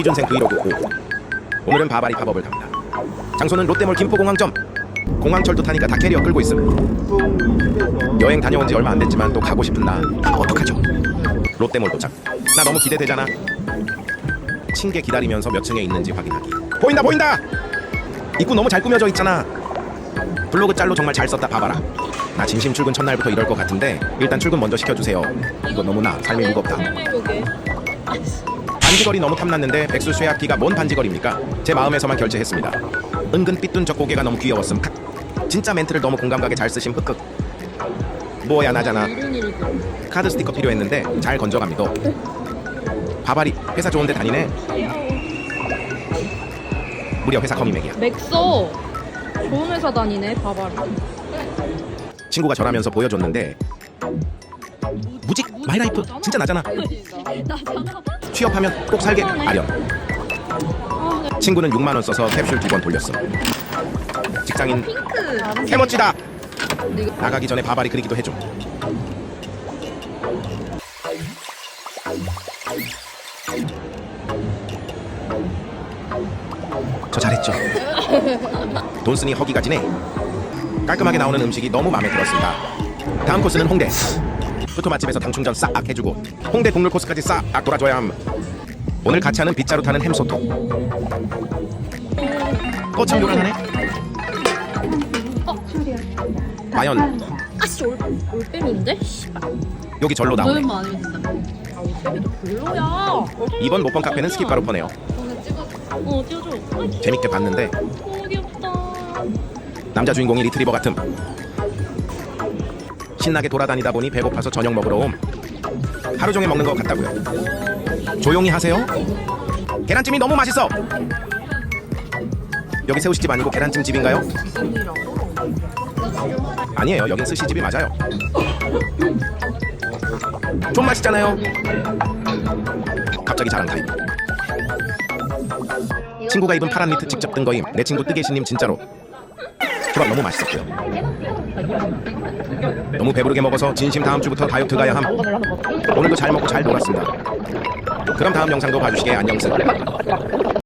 취준생 브이로그 5 오늘은 바바리 팝업을 갑니다. 장소는 롯데몰 김포공항점. 공항철도 타니까 다 캐리어 끌고 있음. 여행 다녀온 지 얼마 안 됐지만 또 가고 싶은 나 어떡하죠? 롯데몰 도착. 나 너무 기대되잖아. 층계 기다리면서 몇 층에 있는지 확인하기. 보인다 보인다! 입구 너무 잘 꾸며져 있잖아. 블로그 짤로 정말 잘 썼다 봐봐라. 나 진심 출근 첫날부터 이럴 것 같은데 일단 출근 먼저 시켜주세요. 이거 너무나 삶이 무겁다. 반지거리 너무 탐났는데 백수 쇠약기가 뭔 반지거리입니까? 제 마음에서만 결제했습니다. 은근 삐뚤 젖고개가 너무 귀여웠음. 칵. 진짜 멘트를 너무 공감가게 잘 쓰심 흑흑. 뭐야 나잖아. 카드 스티커 필요했는데 잘 건져갑니다. 바바리 회사 좋은데 다니네. 무려 회사 커미맥이야. 맥서. 좋은 회사 다니네, 봐봐라. 친구가 저라면서 보여줬는데 마이라이프 진짜 나잖아. 취업하면 꼭 살게 아련. 친구는 6만 원 써서 캡슐 두 번 돌렸음. 직장인. 해멋지다. 나가기 전에 바바리 그리기도 해줘. 저 잘했죠. 돈 쓰니 허기가 지네. 깔끔하게 나오는 음식이 너무 마음에 들었습니다. 다음 코스는 홍대. 푸토 맛집에서 당충전 싹 해주고 홍대 국물 코스까지 싹 돌아줘야 함. 오늘 같이 하는 빗자루 타는 햄소토. 또참 요란하네. 과연 아씨 올 올빼미인데? 씨발. 여기 절로 나오네. 너무 많이. 아 올빼미도 별로야. 이번 못본 카페는 스킵바로 퍼네요. 오늘 찍어. 어 찍어줘. 아, 귀여워. 재밌게 봤는데 어 귀엽다. 남자 주인공이 리트리버 같음. 신나게 돌아다니다 보니 배고파서 저녁 먹으러 옴. 하루 종일 먹는 것 같다고요. 조용히 하세요. 계란찜이 너무 맛있어. 여기 새우식집 아니고 계란찜 집인가요? 아니에요. 여긴 스시집이 맞아요. 좀 맛있잖아요. 갑자기 자랑 타임. 친구가 입은 파란 니트 직접 뜬 거임. 내 친구 뜨개시님 진짜로. 초밥 너무 맛있었고요. 너무 배부르게 먹어서 진심 다음 주부터 다이어트 가야 함. 오늘도 잘 먹고 잘 놀았습니다. 그럼 다음 영상도 봐주시게 안녕스.